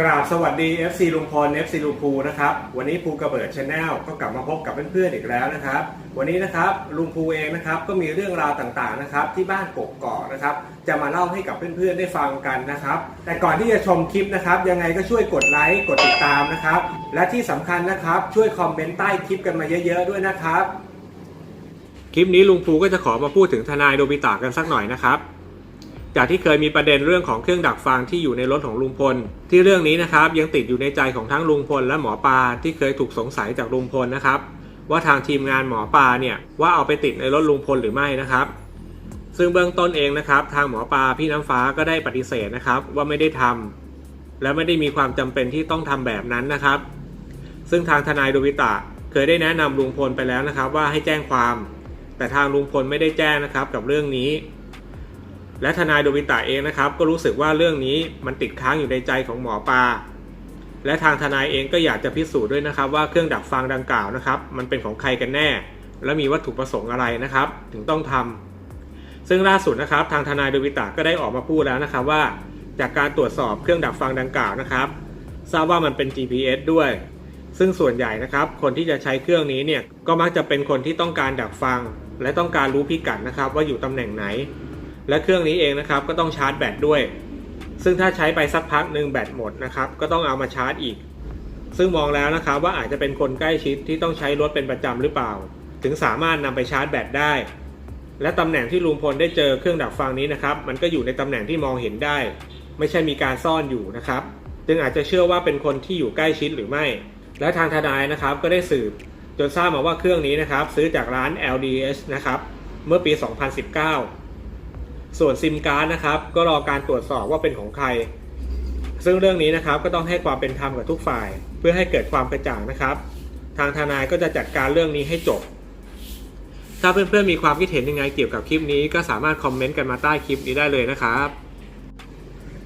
กราบสวัสดี FC ลุงพล FC ลุงภูนะครับ วันนี้ภูกระเบิดชาแนลก็กลับมาพบกับเพื่อนๆอีกแล้วนะครับ วันนี้นะครับลุงภูเองนะครับก็มีเรื่องราวต่างๆนะครับที่บ้านกกอกนะครับจะมาเล่าให้กับเพื่อนๆได้ฟังกันนะครับ แต่ก่อนที่จะชมคลิปนะครับยังไงก็ช่วยกดไลค์กดติดตามนะครับ และที่สำคัญนะครับช่วยคอมเมนต์ใต้คลิปกันมาเยอะๆด้วยนะครับ คลิปนี้ลุงภูก็จะขอมาพูดถึงทนายโดบิตะกันสักหน่อยนะครับ จากที่เคยมีประเด็นเรื่องของเครื่องดักฟังที่อยู่ในรถของลุงพล ที่เรื่องนี้นะครับยังติดอยู่ในใจของทั้งลุงพลและหมอปลาที่เคยถูกสงสัยจากลุงพลนะครับ ว่าทางทีมงานหมอปลาเนี่ยว่าเอาไปติดในรถลุงพลหรือไม่นะครับ ซึ่งเบื้องต้นเองนะครับ ทางหมอปลาพี่น้ำฟ้าก็ได้ปฏิเสธนะครับ ว่าไม่ได้ทำและไม่ได้มีความจำเป็นที่ต้องทำแบบนั้นนะครับ ซึ่งทางทนายโดบิตะเคยได้แนะนำลุงพลไปแล้วนะครับ ว่าให้แจ้งความ แต่ทางลุงพลไม่ได้แจ้งนะครับกับเรื่องนี้ และทนายโดบิตะเองนะครับ ก็รู้สึกว่าเรื่องนี้มันติดค้างอยู่ในใจของหมอปลาและทางทนายเองก็อยากจะพิสูจน์ด้วยนะครับ ว่าเครื่องดักฟังดังกล่าวนะครับ มันเป็นของใครกันแน่ และมีวัตถุประสงค์อะไรนะครับ ถึงต้องทำซึ่งล่าสุดนะครับ ทางทนายโดบิตะก็ได้ออกมาพูดแล้วนะครับว่า จากการตรวจสอบเครื่องดักฟังดังกล่าวนะครับทราบว่ามันเป็น GPS ด้วย ซึ่งส่วนใหญ่นะครับ คนที่จะใช้เครื่องนี้เนี่ยก็มักจะเป็นคนที่ต้องการดักฟัง และต้องการรู้พิกัดนะครับ ว่าอยู่ตำแหน่งไหน และเครื่องนี้เองนะครับก็ต้องชาร์จแบตด้วย ซึ่งถ้าใช้ไปสักพักหนึ่งแบตหมดนะครับก็ต้องเอามาชาร์จอีก ซึ่งมองแล้วนะครับว่าอาจจะเป็นคนใกล้ชิดที่ต้องใช้รถเป็นประจำหรือเปล่า ถึงสามารถนำไปชาร์จแบตได้ และตำแหน่งที่ลุงพลได้เจอเครื่องดักฟังนี้นะครับมันก็อยู่ในตำแหน่งที่มองเห็นได้ ไม่ใช่มีการซ่อนอยู่นะครับ จึงอาจจะเชื่อว่าเป็นคนที่อยู่ใกล้ชิดหรือไม่ และทางทนายนะครับก็ได้สืบจนทราบมาว่าเครื่องนี้นะครับซื้อจากร้าน LDH นะครับเมื่อปี 2019 ส่วนซิมการ์ดนะครับก็รอการตรวจสอบว่าเป็นของใคร ซึ่งเรื่องนี้นะครับก็ต้องให้ความเป็นธรรมกับทุกฝ่าย เพื่อให้เกิดความกระจ่างนะครับ ทางทนายก็จะจัดการเรื่องนี้ให้จบ ถ้าเพื่อนๆมีความคิดเห็นยังไงเกี่ยวกับคลิปนี้ก็สามารถคอมเมนต์กันมาใต้คลิปนี้ได้เลยนะครับ